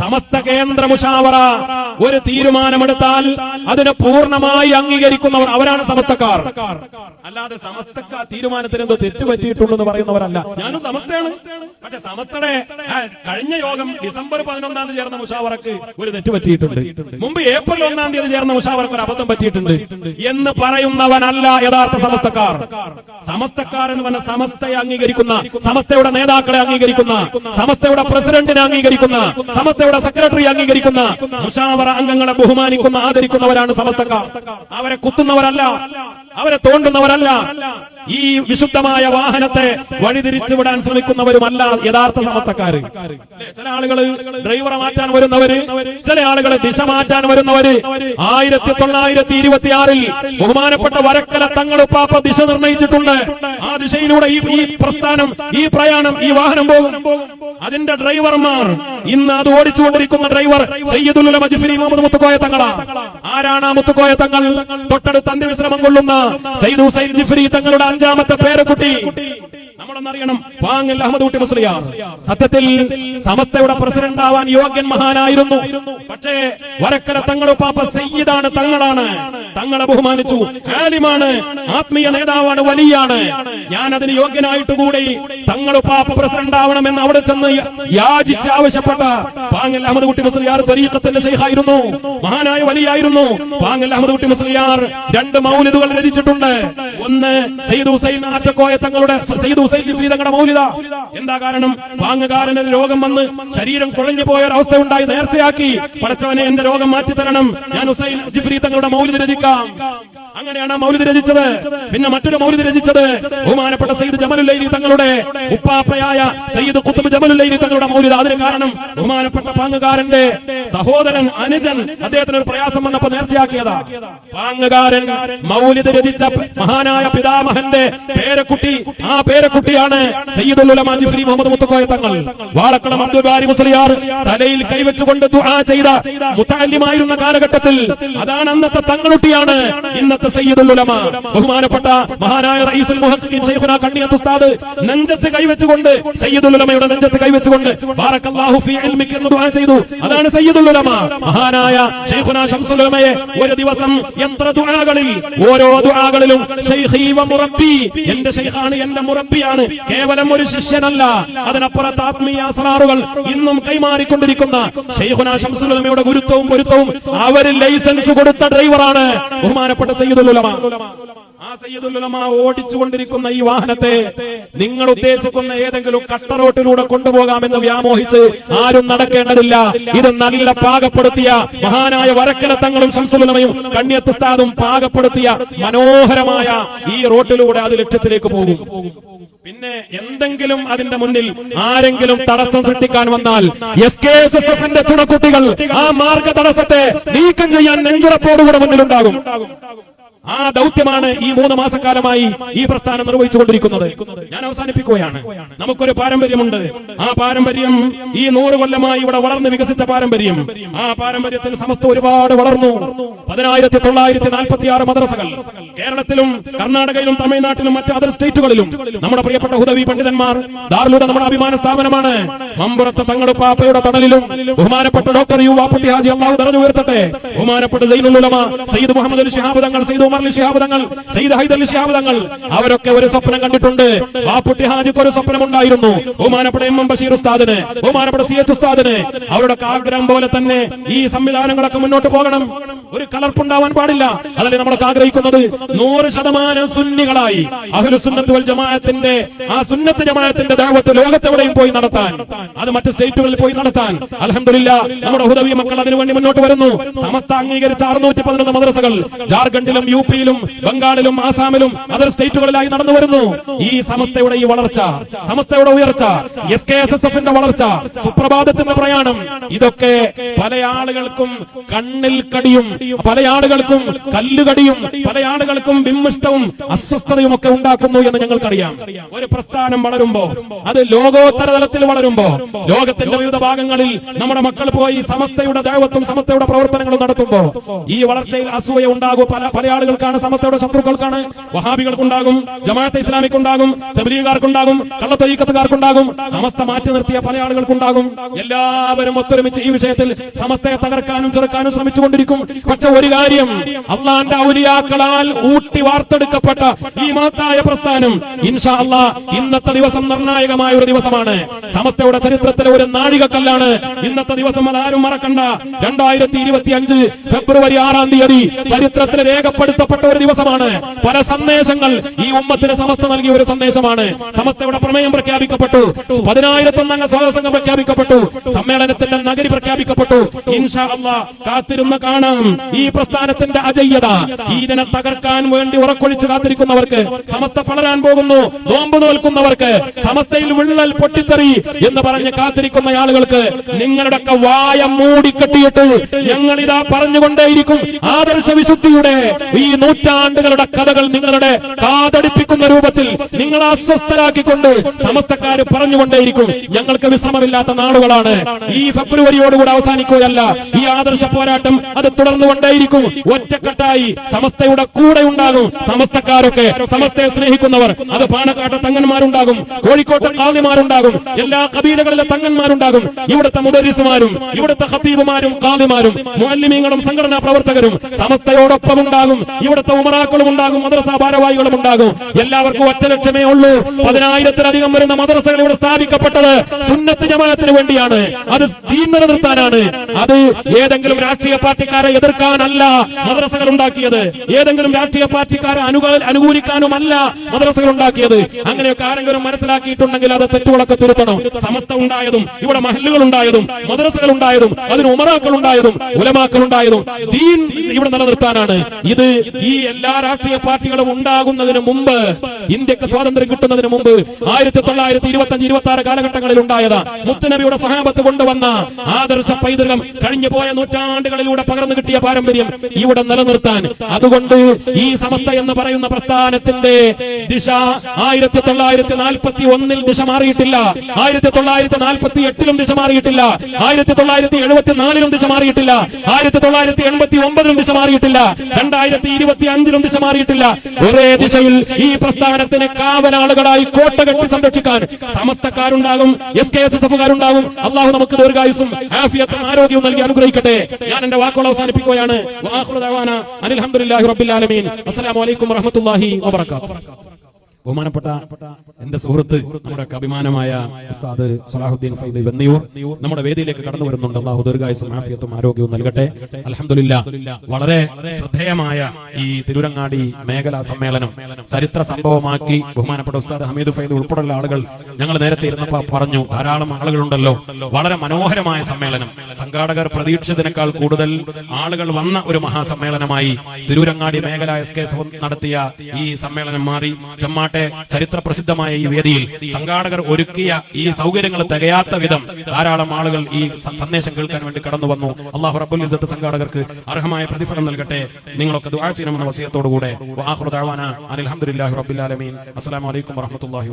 സമസ്ത കേന്ദ്ര മുഷാവറ ഒരു തീരുമാനമെടുത്താൽ അതിനെ പൂർണമായി അംഗീകരിക്കുന്നവർ അവരാണ് സമസ്തക്കാർ. അല്ലാതെ സമസ്തക്കാർ തീരുമാനത്തിന് എന്തോ തെറ്റുപറ്റിയിട്ടുണ്ടെന്ന് പറയുന്നവരല്ല. ഞാനും സമസ്തയാണ്. പക്ഷെ സമസ്തയുടെ കഴിഞ്ഞ യോഗം ഡിസംബർ പതിനൊന്നാം തീയതി ചേർന്ന മുഷാവറക്ക് ഒരു തെറ്റ് പറ്റിയിട്ടുണ്ട് മുമ്പ് ഏപ്രിൽ ഒന്നാം തീയതി ചേർന്ന മുഷാവറക്ക് ഒരു അബദ്ധം പറ്റിയിട്ടുണ്ട്. എന്ന് പറയുന്നവനല്ല യഥാർത്ഥ സമസ്തക്കാർ. സമസ്തക്കാർ എന്ന് പറഞ്ഞ സമസ്തയെ അംഗീകരിക്കുന്ന സമസ്തയുടെ നേതാക്കളെ അംഗീകരിക്കുന്ന സമസ്തയുടെ പ്രസിഡന്റിനെ അംഗീകരിക്കുന്ന സമസ്തയുടെ സെക്രട്ടറി അംഗീകരിക്കുന്ന മുഷാവറ അംഗങ്ങളെ ബഹുമാനിക്കുന്ന ആദരിക്കുന്നവരാണ് സമസ്തക്കാർ. അവരെ കുത്തുന്നവരല്ല അവരെ തോണ്ടുന്നവരല്ല. ഈ വിശുദ്ധമായ വാഹനത്തെ വഴിതിരിച്ചു വിടാൻ ശ്രമിക്കുന്നവരുമല്ല യഥാർത്ഥ സമസ്തക്കാര് ചില ആളുകൾ ഡ്രൈവറെ മാറ്റാൻ വരുന്നവര് ചില ആളുകൾ ദിശ മാറ്റാൻ വരുന്നവര്. ആയിരത്തി തൊള്ളായിരത്തി ഇരുപത്തി ആറിൽ ബഹുമാനപ്പെട്ട വരക്കല തങ്ങൾ പാപ്പ ദിശ നിർണയിച്ചിട്ടുണ്ട്. ആ ദിശയിലൂടെ ഈ പ്രസ്ഥാനം ഈ പ്രയാണം ഈ വാഹനം പോകും. അതിന്റെ ഡ്രൈവർമാർ ഇന്ന് അത് ഓടിച്ചുകൊണ്ടിരിക്കുന്ന ഡ്രൈവർ സയ്യിദുൽ മുഹമ്മദ് മുത്തുക്കോയ തങ്ങളാ ആരാണ് ആ മുത്തുക്കോയ തങ്ങൾ? തൊട്ടടുത്ത് അന്ത്യവിശ്രമം കൊള്ളുന്ന സയ്യിദ് ഹുസൈൻ ജിഫ്രി തങ്ങളുടെ അഞ്ചാമത്തെ പേരക്കുട്ടി. അഹമ്മദ് മുസ്ലിയാർ. സത്യത്തിൽ സമസ്തയുടെ പ്രസിഡന്റ് ആവാൻ യോഗ്യൻ മഹാനായിരുന്നു. പക്ഷേ വരക്കര തങ്ങളുടെ പാപ്പ സയ്യിദാണ് തങ്ങളാണ്. തങ്ങളെ ബഹുമാനിച്ചു. ആലിമാണ്. ആത്മീയ നേതാവാണ് വലിയാണ്. ഞാൻ അതിന് യോഗ്യനായിട്ട് കൂടി തങ്ങളുപ്പാപ്പ പ്രസിഡന്റ് ആവണമെന്ന് അവിടെ ചെന്ന് യാചിച്ച് ആവശ്യപ്പെട്ട പാങ്ങൽ അഹമ്മദ് കുട്ടി മുസ്ലിയാർ തരീഖത്തിന്റെ ശൈഖായിരുന്നു. മഹാനായ വലിയായിരുന്നു. പാങ്ങൽ അഹമ്മദ് കുട്ടി മുസ്ലിയാർ രണ്ട് മൗലിദുകൾ രചിച്ചിട്ടുണ്ട്. ഒന്ന് സയ്യിദ് ഹുസൈൻ ആറ്റക്കോയ തങ്ങളുടെ സയ്യിദ് ഹുസൈൻ ജിഫ്രി തങ്ങളുടെ മൗലിദ. എന്താ കാരണം? പാങ്ങുകാരന് രോഗം വന്ന് ശരീരം കുഴഞ്ഞു പോയ ഒരവസ്ഥ ഉണ്ടായി നേർച്ചയാക്കി. പടച്ചവനെ എന്റെ രോഗം മാറ്റി തരണം ഞാൻ ഹുസൈൻ ജിഫ്രി തങ്ങളുടെ മൗലിദ് രചിക്കാം അങ്ങനെയാണ് മൗലിദ് രചിച്ചത്. പിന്നെ മറ്റൊരു മൗലിദ് രചിച്ചത്. ബഹുമാനപ്പെട്ട സയ്യിദ് ജമലുല്ലൈലി തങ്ങളുടെ ഉപ്പാപ്പയായ സയ്യിദ് കുത്തുബ് ജമലുല്ലൈലി തങ്ങളുടെ മൗലിദ് അതിന് കാരണം ബഹുമാനപ്പെട്ട പാങ്ങുകാരന്റെ സഹോദരൻ അനുജൻ അദ്ദേഹത്തിന് ഒരു പ്രയാസം വന്നപ്പോ നേർച്ചയാക്കിയതാ. പാങ്ങുകാരൻ മൗലിദ് രചിച്ച മഹാനായ പിതാമഹന്റെ പേരക്കുട്ടി ആ പേരക്കുട്ടിയാണ് സയ്യിദുൽ ഉലമ ജിഫ്രി മുഹമ്മദ് മുത്തക്കോയ തങ്ങൾ. വാളക്കളം അബ്ദുൽ ബാരി മുസ്ലിയാർ തലയിൽ കൈവച്ചുകൊണ്ട് ദുആ ചെയ്ത മുത്തല്ലിമായിരുന്ന കാലഘട്ടത്തിൽ അതാണ് അന്നത്തെ തങ്ങളുട്ടിയാണ് ഇന്നത്തെ സയ്യിദുൽ ഉലമ. ബഹുമാനപ്പെട്ട മഹാനായ റഈസുൽ മുഹസ്സിൻ ശൈഖുന കണ്ണിയത്ത് ഉസ്താദ് നെഞ്ചത്ത് കൈവച്ചുകൊണ്ട് സയ്യിദുൽ ഉലമയുടെ നെഞ്ചത്ത് കൈവച്ചുകൊണ്ട് ബാറക്കല്ലാഹു ഫീ ഇൽമിക എന്ന് ദുആ ചെയ്തു. അതാണ് സയ്യിദുൽ ഉലമ. മഹാനായ ശൈഖുന ഷംസുൽ ഉലമയെ ഒരു ദിവസം എത്ര ദുആകളിൽ ഓരോ ദുആകളിലും ശൈഖി വ മുറബ്ബി. എന്റെ ശൈഖാണ് എന്റെ മുറബ്ബിയാണ്. കേവലം ഒരു ശിഷ്യനല്ല. അതിനപ്പുറത്ത് ആത്മീയ അസറാറുകൾ ഇന്നും കൈമാറിക്കൊണ്ടിരിക്കുന്ന ശൈഖുന ഷംസുൽ ഉലമയുടെ ഗുരുത്വവും പൊരുത്തവും അവർ ലൈസൻസ് കൊടുത്ത ഡ്രൈവറാണ്. ബഹുമാനപ്പെട്ട സയ്യിദുൽ ഉലമ. ആ സയ്യിദുൽ ഉലമ ഓടിച്ചുകൊണ്ടിരിക്കുന്ന ഈ വാഹനത്തെ നിങ്ങൾ ഉദ്ദേശിക്കുന്ന ഏതെങ്കിലും കട്ടറോട്ടിലൂടെ കൊണ്ടുപോകാമെന്ന് വ്യാമോഹിച്ച് ആരും നടക്കേണ്ടതില്ല. ഇത് നല്ല പാകപ്പെടുത്തിയ മഹാനായ വരക്കല തങ്ങളും ശംസുലമയും കണ്യത്തുസ്താദും പാകപ്പെടുത്തിയ മനോഹരമായ ഈ റോട്ടിലൂടെ അത് ലക്ഷ്യത്തിലേക്ക് പോകും. പിന്നെ എന്തെങ്കിലും അതിന്റെ മുന്നിൽ ആരെങ്കിലും തടസ്സം സൃഷ്ടിക്കാൻ വന്നാൽ എസ് കെ എസ് എസ് എഫിന്റെ ചുണക്കുട്ടികൾ ആ മാർഗ തടസ്സത്തെ നീക്കം ചെയ്യാൻ നെഞ്ചുറപ്പോടുകൂടെ മുന്നിലുണ്ടാകും. ആ ദൗത്യമാണ് ഈ മൂന്ന് മാസക്കാലമായി ഈ പ്രസ്ഥാനം നിർവഹിച്ചുകൊണ്ടിരിക്കുന്നത്. ഞാൻ അവസാനിപ്പിക്കുകയാണ്. നമുക്കൊരു പാരമ്പര്യമുണ്ട്. ആ പാരമ്പര്യം ഈ നൂറ് കൊല്ലമായി ഇവിടെ വളർന്ന് വികസിച്ച പാരമ്പര്യം. ആ പാരമ്പര്യത്തിൽ സമസ്ത ഒരുപാട് വളർന്നു. പതിനായിരത്തി തൊള്ളായിരത്തി നാൽപ്പത്തി ആറ് മദ്രസകൾ. കേരളത്തിലും കർണാടകയിലും തമിഴ്നാട്ടിലും മറ്റ് അതർ സ്റ്റേറ്റുകളിലും നമ്മുടെ പ്രിയപ്പെട്ട ഹുദവി പണ്ഡിതന്മാർ ദാറിലൂടെ നമ്മുടെ അഭിമാന സ്ഥാപനമാണ്. മമ്പുറത്ത് തങ്ങളുടെ പാപ്പയുടെ തണലിലും ബഹുമാനപ്പെട്ട ഡോക്ടർ യു വാപ്പുട്ടി ഹാജി അള്ളാഹു നിറഞ്ഞു ഉയർത്തട്ടെ. ബഹുമാനപ്പെട്ട സൈനുൽ ഉലമ സയ്യിദ് മുഹമ്മദ് അലി ശിഹാബ് തങ്ങൾ സയ്യിദ് അലി സയ്യിദ് ഹൈദർ അവരൊക്കെ ഒരു സ്വപ്നം കണ്ടിട്ടുണ്ട്. വാപ്പുട്ടി ഹാജിക്ക് ഒരു സ്വപ്നം ഉണ്ടായിരുന്നു ബഹുമാനപ്പെട്ട എം എം ബഷീർ ഉസ്താദിന് ബഹുമാനപ്പെട്ട സി എച്ച് ഉസ്താദിന്. അവരുടെ ആഗ്രഹം പോലെ തന്നെ ഈ സംവിധാനങ്ങളൊക്കെ മുന്നോട്ട് പോകണം. ഒരു കലർപ്പുണ്ടാവാൻ പാടില്ല. അതല്ലേ നമ്മളൊക്കെ ആഗ്രഹിക്കുന്നത്? നൂറ് ശതമാനം സുന്നികളായി അഹ്ലു സുന്നത്ത് വൽ ജമാഅത്തിന്റെ ആ സുന്നത്ത് ജമാഅത്തിന്റെ ദാവത്ത് ലോകത്തെവിടെയും പോയി നടത്താൻ. അത് മറ്റു സ്റ്റേറ്റുകളിൽ പോയി നടത്താൻ. അലഹമില്ല നമ്മുടെ ഹുദവി മക്കൾ അതിനുവേണ്ടി മുന്നോട്ട് വരുന്നു. സമസ്ത അംഗീകരിച്ച അറുന്നൂറ്റി പതിനൊന്ന് മദ്രസകൾ ജാർഖണ്ഡിലും യു പിയിലും ബംഗാളിലും ആസാമിലും അതർ സ്റ്റേറ്റുകളിലായി നടന്നു വരുന്നു. ഈ സമസ്തയുടെ ഈ വളർച്ച സമസ്തയുടെ ഉയർച്ച എസ് കെ എസ് എസ് എഫിന്റെ വളർച്ച സുപ്രഭാതത്തിന്റെ പ്രയാണം ഇതൊക്കെ പല ആളുകൾക്കും കണ്ണിൽ കടിയും പല ആളുകൾക്കും കല്ലുകടിയും പല ആളുകൾക്കും വിമ്മിഷ്ടവും അസ്വസ്ഥതയും ഒക്കെ ഉണ്ടാക്കുന്നു എന്ന് ഞങ്ങൾക്കറിയാം. ഒരു പ്രസ്ഥാനം വളരുമ്പോ അത് ലോകോത്തര തലത്തിൽ വളരുമ്പോ ലോകത്തിന്റെ വിവിധ ഭാഗങ്ങളിൽ നമ്മുടെ മക്കൾ പോയി സമസ്തയുടെ ദൈവത്വം സമസ്തയുടെ പ്രവർത്തനങ്ങളും നടത്തുമ്പോ ഈ വളർച്ചയിൽ അസൂയ ഉണ്ടാകും. പല പല ആളുകൾക്കാണ് സമസ്തയുടെ ശത്രുക്കൾക്കാണ്. വഹാബികൾക്കുണ്ടാകും ജമാഅത്തെ ഇസ്ലാമിക്കുണ്ടാകും തബലീഗാർക്കുണ്ടാകും കള്ളത്തൊരീക്കത്തുകാർക്കുണ്ടാകും സമസ്ത മാറ്റി നിർത്തിയ പല ആളുകൾക്കുണ്ടാകും എല്ലാവരും ഒത്തൊരുമിച്ച് ഈ വിഷയത്തിൽ സമസ്തയെ തകർക്കാനും ചെറുക്കാനും ശ്രമിച്ചുകൊണ്ടിരിക്കും. പക്ഷെ ഒരു കാര്യം. അള്ളാന്റെ ഔലിയാക്കളാൽ ഊട്ടി വാർത്തെടുക്കപ്പെട്ട ഈ മഹത്തായ പ്രസ്ഥാനം ഇൻഷാ അള്ളാ ഇന്നത്തെ ദിവസം നിർണായകമായ ഒരു ദിവസമാണ്. സമസ്തയുടെ ചരിത്രത്തിലെ ഒരു നാഴികക്കല്ലാണ് ഇന്നത്തെ ദിവസം അതാരും മറക്കണ്ട. രണ്ടായിരത്തി ഇരുപത്തി അഞ്ച് ഫെബ്രുവരി ആറാം തീയതി ചരിത്രത്തിൽ രേഖപ്പെടുത്തപ്പെട്ട ഒരു ദിവസമാണ്. പല സന്ദേശങ്ങൾ ഈ ഉമ്മത്തിന് സമസ്ത നൽകിയ ഒരു സന്ദേശമാണ്. സമസ്തയുടെ പ്രമേയം പ്രഖ്യാപിക്കപ്പെട്ടു. പതിനായിരത്തൊന്നംഗ സ്വാതന്ത്ര്യം പ്രഖ്യാപിക്കപ്പെട്ടു. സമ്മേളനത്തിന്റെ നഗരി പ്രഖ്യാപിക്കപ്പെട്ടു. ഇൻഷാ അള്ളാ കാത്തിരുന്ന് കാണാം. ഈ പ്രസ്ഥാനത്തിന്റെ അജയ്യത ഇതിനെ തകർക്കാൻ വേണ്ടി ഉറക്കൊഴിച്ച് കാത്തിരിക്കുന്നവർക്ക് സമസ്ത ഫളരാൻ പോകുന്നു നോമ്പ് നോൽക്കുന്നവർക്ക് സമസ്തയിൽ വിള്ളൽ പൊട്ടിത്തെറി എന്ന് പറഞ്ഞ് കാത്തിരിക്കുന്ന ആളുകൾക്ക് നിങ്ങളുടെയൊക്കെ വായ മൂടിക്കെട്ടിയിട്ട് ഞങ്ങൾ ഇതാ പറഞ്ഞുകൊണ്ടേയിരിക്കും. ആദർശ വിശുദ്ധിയുടെ ഈ നൂറ്റാണ്ടുകളുടെ കഥകൾ നിങ്ങളുടെ കാതടിപ്പിക്കുന്ന രൂപത്തിൽ നിങ്ങൾ അസ്വസ്ഥരാക്കിക്കൊണ്ട് സമസ്തക്കാര് പറഞ്ഞുകൊണ്ടേയിരിക്കും. ഞങ്ങൾക്ക് വിശ്രമമില്ലാത്ത നാളുകളാണ്. ഈ ഫെബ്രുവരിയോടുകൂടി അവസാനിക്കുകയല്ല. ഈ ആദർശ പോരാട്ടം അത് തുടർന്നുകൊണ്ടേയിരിക്കും ഒറ്റക്കെട്ടായി സമസ്തയുടെ കൂടെ ഉണ്ടാകും. സമസ്തക്കാരൊക്കെ സമസ്തയെ സ്നേഹിക്കുന്നവർ. അത് പാണക്കാട്ടെ തങ്ങന്മാരുണ്ടാകും. കോഴിക്കോട്ടെ കാതിമാരുണ്ടാകും എല്ലാ കബീലകളിലെ തങ്ങന്മാരുണ്ടാകും. ഇവിടുത്തെ മുദരിസുമാരും ഇവിടുത്തെ ഹത്തീബുമാരും കാതിമാരും മുഅല്ലിമീങ്ങളും സംഘടനാ പ്രവർത്തകരും സമസ്തയോടൊപ്പം ഉണ്ടാകും. ഇവിടുത്തെ ഉമറാക്കളും ഉണ്ടാകും. മദ്രസ ഭാരവാഹികളും ഉണ്ടാകും. എല്ലാവർക്കും ഒറ്റ ലക്ഷ്യമേ ഉള്ളൂ. പതിനായിരത്തിലധികം വരുന്ന മദ്രസകൾ ഇവിടെ സ്ഥാപിക്കപ്പെട്ടത് സുന്നത്ത് ജമാഅത്തിന് വേണ്ടിയാണ്. അത് തീ നിലനിർത്താനാണ്. അത് ഏതെങ്കിലും രാഷ്ട്രീയ പാർട്ടിക്കാരെ എതിർക്കാനല്ല മദ്രസകൾ ഉണ്ടാക്കിയത് ഏതെങ്കിലും രാഷ്ട്രീയ പാർട്ടിക്കാരെ അനുകൂല അനുകൂലിക്കാനുമല്ല മദ്രസകൾ ഉണ്ടാക്കിയത് അങ്ങനെയൊക്കെ ആരെങ്കിലും മനസ്സിലാക്കിയിട്ടുണ്ടെങ്കിൽ അത് തെറ്റുകളൊക്കെ തിരുത്തണം. സമത്വം ഉണ്ടായതും ഇവിടെ മഹല്ലുകൾ ഉണ്ടായതും മദ്രസകൾ ഉണ്ടായതും അതിന് ഉമറാക്കൾ ഉണ്ടായതും ഉലമാക്കൾ ഉണ്ടായതും ദീൻ ഇവിടെ നിലനിർത്താനാണ്. ഇത് ഈ എല്ലാ രാഷ്ട്രീയ പാർട്ടികളും ഉണ്ടാകുന്നതിന് മുമ്പ് ഇന്ത്യയ്ക്ക് സ്വാതന്ത്ര്യം കിട്ടുന്നതിന് മുമ്പ് ആയിരത്തി തൊള്ളായിരത്തി ഇരുപത്തി അഞ്ച് ഇരുപത്തി ആറ് കാലഘട്ടങ്ങളിൽ ഉണ്ടായത്. മുത്തുനബിയുടെ സഹാബത്ത് കൊണ്ടുവന്ന ആദർശ പൈതൃകം കഴിഞ്ഞു പോയ നൂറ്റാണ്ടുകളിലൂടെ പകർന്നു കിട്ടിയ പാരമ്പര്യം ഇവിടെ നിലനിർത്താൻ. അതുകൊണ്ട് ഈ സമസ്ത എന്ന് പറയുന്ന പ്രസ്ഥാനത്തിന്റെ ദിശ ആയിരത്തി തൊള്ളായിരത്തി നാൽപ്പത്തി ഒന്നിൽ ദിശ മാറിയിട്ടില്ല. ആയിരത്തി തൊള്ളായിരത്തി നാൽപ്പത്തി എട്ടിലും ദിശ മാറിയിട്ടില്ല. ആയിരത്തി തൊള്ളായിരത്തി എഴുപത്തി നാലിലും ദിശ മാറിയിട്ടില്ല. ആയിരത്തി തൊള്ളായിരത്തി എൺപത്തി ഒമ്പതിലും ദിശ മാറിയിട്ടില്ല. രണ്ടായിരത്തി ഇരുപത്തി അഞ്ചിലും ദിശ മാറിയിട്ടില്ല. ഒരേ ദിശയിൽ ഈ പ്രസ്ഥാനത്തിന് കാവലാളുകളായി കോട്ട കെട്ടി സംരക്ഷിക്കാൻ സമസ്തക്കാരുണ്ടാകും എസ് കെ എസ് എസ് എഫുകാരുണ്ടാകും. അള്ളാഹു നമുക്ക് ദീർഘായുസും ആഫിയത്തും ആരോഗ്യവും നൽകി അനുഗ്രഹിക്കട്ടെ. ഞാൻ എന്റെ വാക്കുകൾ അവസാനിപ്പിക്കുകയാണ്. വആഖിറു ദഅവാന അനിൽ ഹംദുലില്ലാഹി റബ്ബിൽ ആലമീൻ. അസ്സലാമു അലൈക്കും വറഹ്മത്തുള്ളാഹി വബറകാതുഹു. ബഹുമാനപ്പെട്ട എന്റെ സുഹൃത്ത് നമ്മുടെ അഭിമാനമായ ഉസ്താദ് സലാഹുദ്ദീൻ ഫൈദ് വെന്നിയൂർ നമ്മുടെ വേദിയിലേക്ക് കടന്നു വരുന്നുണ്ട്. അള്ളാഹു ദീർഘായുസും ആഫിയത്തും ആരോഗ്യവും നൽകട്ടെ. അലഹമില്ല വളരെ ശ്രദ്ധേയമായ ഈ തിരുരങ്ങാടി മേഖലാ സമ്മേളനം ചരിത്ര സംഭവമാക്കി ബഹുമാനപ്പെട്ട ഉസ്താദ് ഹമീദ് ഫൈദ് ഉൾപ്പെടെയുള്ള ആളുകൾ ഞങ്ങൾ നേരത്തെ ഇരുന്നപ്പോൾ പറഞ്ഞു ധാരാളം ആളുകളുണ്ടല്ലോ. വളരെ മനോഹരമായ സമ്മേളനം. സംഘാടകർ പ്രതീക്ഷിച്ചതിനേക്കാൾ കൂടുതൽ ആളുകൾ വന്ന ഒരു മഹാസമ്മേളനമായി തിരൂരങ്ങാടി മേഖല എസ് കെ നടത്തിയ ഈ സമ്മേളനം മാറി. ചെമ്മാട്ടെ ചരിത്ര പ്രസിദ്ധമായ ഈ വേദിയിൽ സംഘാടകർ ഒരുക്കിയ ഈ സൗകര്യങ്ങൾ തികയാത്ത വിധം ധാരാളം ആളുകൾ ഈ സന്ദേശം കേൾക്കാൻ വേണ്ടി കടന്നു വന്നു. അള്ളാഹു റബ്ബുൽ സംഘാടകർക്ക് അർഹമായ പ്രതിഫലം നൽകട്ടെ. നിങ്ങളൊക്കെ ദുആ ചെയ്യണമെന്ന വസിയത്തോടുകൂടെ. ഹംദുലില്ലാഹി റബ്ബിൽ ആലമീൻ. അസ്സലാമു അലൈക്കും വറഹ്മത്തുള്ളാഹി